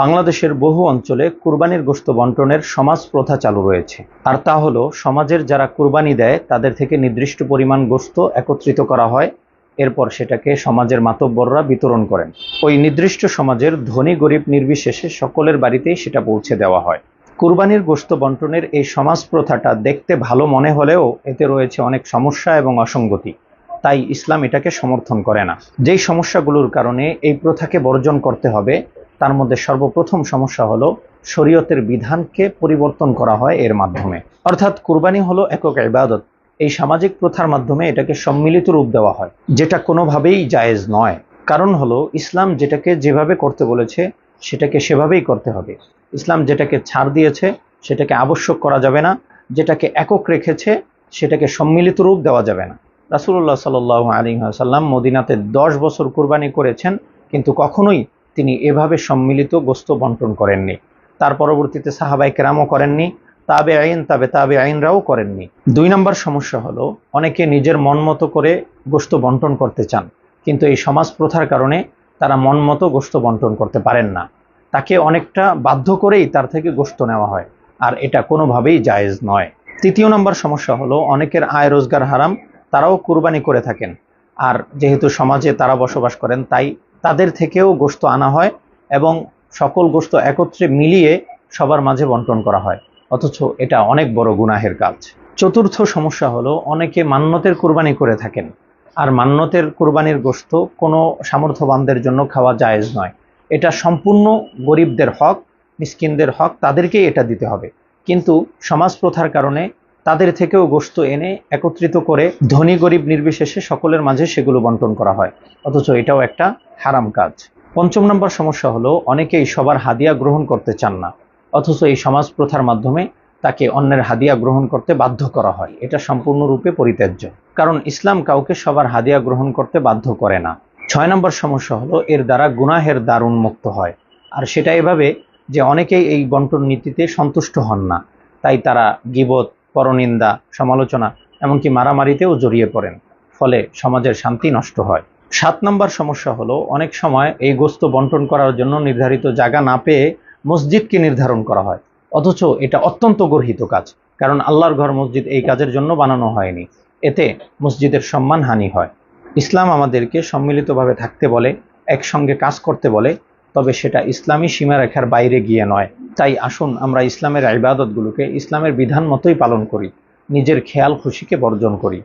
বাংলাদেশের বহু অঞ্চলে কুরবানির গোস্ত বন্টনের সমাজ প্রথা চালু রয়েছে। আর তা হলো, সমাজের যারা কুরবানি দেয়, তাদের থেকে নির্দিষ্ট পরিমাণ গোস্ত একত্রিত করা হয়। এরপর সেটাকে সমাজের মাতব্বররা বিতরণ করেন। ওই নির্দিষ্ট সমাজের ধনী গরিব নির্বিশেষে সকলের বাড়িতেই সেটা পৌঁছে দেওয়া হয়। কুরবানির গোস্ত বন্টনের এই সমাজ প্রথাটা দেখতে ভালো মনে হলেও এতে রয়েছে অনেক সমস্যা এবং অসঙ্গতি। তাই ইসলাম এটাকে সমর্থন করে না। যেই সমস্যাগুলোর কারণে এই প্রথাকে বর্জন করতে হবে তার মধ্যে সর্বপ্রথম সমস্যা হলো শরীয়তের বিধানকে পরিবর্তন করা হয় এর মাধ্যমে। অর্থাৎ কুরবানি হলো একক ইবাদত। এই সামাজিক প্রথার মাধ্যমে এটাকে সম্মিলিত রূপ দেওয়া হয়, যেটা কোনোভাবেই জায়েজ নয়। কারণ হলো ইসলাম যেটাকে যেভাবে করতে বলেছে, সেটাকে সেভাবেই করতে হবে। ইসলাম যেটাকে ছাড় দিয়েছে, সেটাকে আবশ্যক করা যাবে না। যেটাকে একক রেখেছে, সেটাকে সম্মিলিত রূপ দেওয়া যাবে না। রাসুল্লাহ সাল আলী সাল্লাম মদিনাতে দশ বছর কুরবানি করেছেন, কিন্তু কখনোই তিনি এভাবে সম্মিলিত গোস্ত বন্টন করেননি। তার পরবর্তীতে সাহাবাই কেরামও করেননি তাবে আইন তাবে তাবে আইনরাও করেননি। দুই নম্বর সমস্যা হলো, অনেকে নিজের মন মতো করে গোস্ত বন্টন করতে চান, কিন্তু এই সমাজ প্রথার কারণে তারা মন মতো গোস্ত বন্টন করতে পারেন না। তাকে অনেকটা বাধ্য করেই তার থেকে গোস্ত নেওয়া হয়, আর এটা কোনোভাবেই জায়েজ নয়। তৃতীয় নম্বর সমস্যা হলো, অনেকের আয় রোজগার হারাম, তারাও কুরবানি করে থাকেন, আর যেহেতু সমাজে তারা বসবাস করেন, তাই তাদের থেকেও গোস্ত আনা হয় এবং সকল গোস্ত একত্রে মিলিয়ে সবার মাঝে বন্টন করা হয়। অথচ এটা অনেক বড় গুনাহের কাজ। চতুর্থ সমস্যা হলো, অনেকে মান্যতের কুরবানি করে থাকেন। আর মান্যতের কুরবানির গোস্ত কোনো সামর্থ্যবানদের জন্য খাওয়া জায়েজ নয়। এটা সম্পূর্ণ গরিবদের হক, মিসকিনদের হক, তাদেরকেই এটা দিতে হবে। কিন্তু সমাজ প্রথার কারণে তাদের থেকেও গোস্ত এনে একত্রিত করে ধনী গরিব নির্বিশেষে সকলের মাঝে সেগুলো বন্টন করা হয়। অথচ এটাও একটা হারাম কাজ। পঞ্চম নম্বর সমস্যা হলো, অনেকেই সবার হাদিয়া গ্রহণ করতে চান না। অথচ এই সমাজ প্রথার মাধ্যমে তাকে অন্যের হাদিয়া গ্রহণ করতে বাধ্য করা হয়। এটা সম্পূর্ণরূপে পরিত্যাজ্য। কারণ ইসলাম কাউকে সবার হাদিয়া গ্রহণ করতে বাধ্য করে না। ছয় নম্বর সমস্যা হলো, এর দ্বারা গুনাহের দ্বার উন্মুক্ত হয়। আর সেটা এভাবে যে অনেকেই এই বন্টন নীতিতে সন্তুষ্ট হন না। তাই তারা গিবত পরনিন্দা, সমালোচনা, এমনকি মারামারিতেও জড়িয়ে পড়েন, ফলে সমাজের শান্তি নষ্ট হয়। সাত নম্বর সমস্যা হলো, অনেক সময় এই গোস্ত বন্টন করার জন্য নির্ধারিত জায়গা না পেয়ে মসজিদকে নির্ধারণ করা হয়। অথচ এটা অত্যন্ত গর্হিত কাজ, কারণ আল্লাহর ঘর মসজিদ এই কাজের জন্য বানানো হয়নি। এতে মসজিদের সম্মান হানি হয়। ইসলাম আমাদেরকে সম্মিলিতভাবে থাকতে বলে, একসঙ্গে কাজ করতে বলে তবে সেটা ইসলামী সীমারেখার বাইরে গিয়ে নয়। তাই আসুন আমরা ইসলামের ইবাদতগুলোকে ইসলামের বিধান মতোই পালন করি, নিজের খেয়াল খুশিকে বর্জন করি।